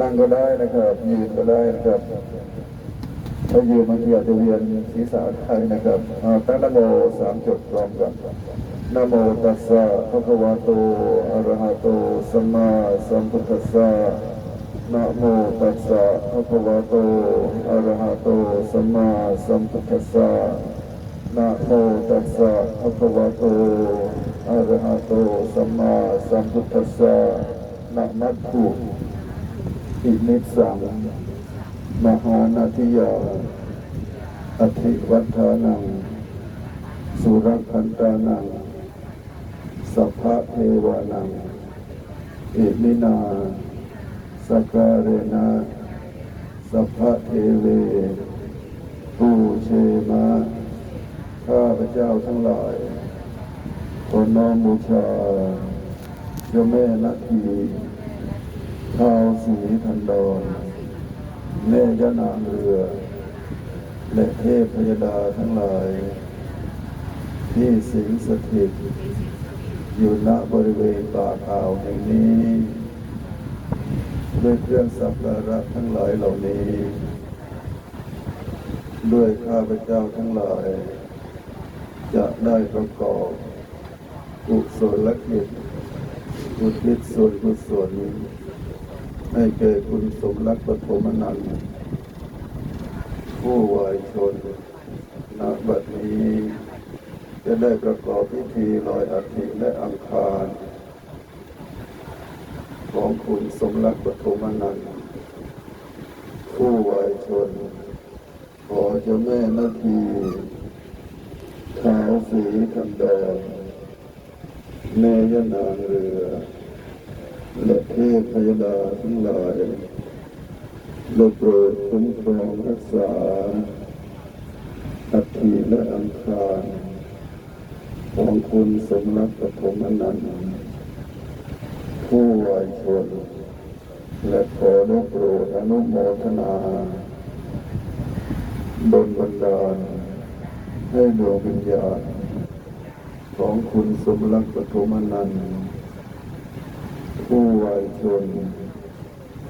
นั่งก็ได้นะครับ ยืนก็ได้นะครับ ถ้ายืนบางทีอาจจะเวียนศีรษะได้นะครับตั้งนโมสามจบพร้อมกันนะโมตัสสะภะคะวะโตอะระหะโตสัมมาสัมพุทธัสสะนะโมตัสสะภะคะวะโตอะระหะโตสัมมาสัมพุทธัสสะนะโมตัสสะภะคะวะโตอะระหะโตสัมมาสัมพุทธัสสะนะมัตถุ อิมิตสังมหานาทิยาอธิวัฒานัง สุรคันตานัง สัพพะเทวานัง อิมินาสกการเนะสัพพะเทเวปูเชมาข้าพเจ้าทั้งหลายขอน้อมบูชาเจ้าแม่นาคี ท้าวสีทันดรแม่ยานางเรือ และเทพพยดาทั้งหลาย ที่สิงสถิต อยู่ณบริเวณปากอ่าวแห่งนี้ ด้วยเครื่องสักการะทั้งหลายเหล่านี้ ด้วยข้าพเจ้าทั้งหลาย จะได้ประกอบกุศลกิจอุทิศส่วนกุศล ให้แก่คุณสมรักปฐมนันผู้วายชนณบัดนี้ จะได้ประกอบพิธีลอยอัฐิและอังคาร ของคุณสมรักปฐมนันผู้วายชน ขอเจ้าแม่นาทีขาวสีคำแดงแม่ยนางเรือ และเทพพยดาทั้งหลายได้โปรดคุ้มครองรักษาอัฐิและอังคารของคุณสมรักปฐมนันต์ผู้วายชน และขอได้โปรดอนุโมทนาบนบันดาลให้ดวงวิญญาณของคุณสมรักปฐมนันต์ ผู้วายชน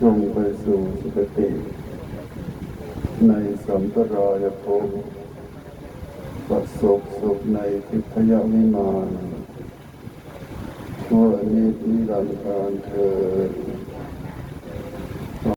จงไปสู่สุคติ ในสัมปรายภพประสบสุขในทิพยวิมานทั่วนิจนิรันดร์การเถิด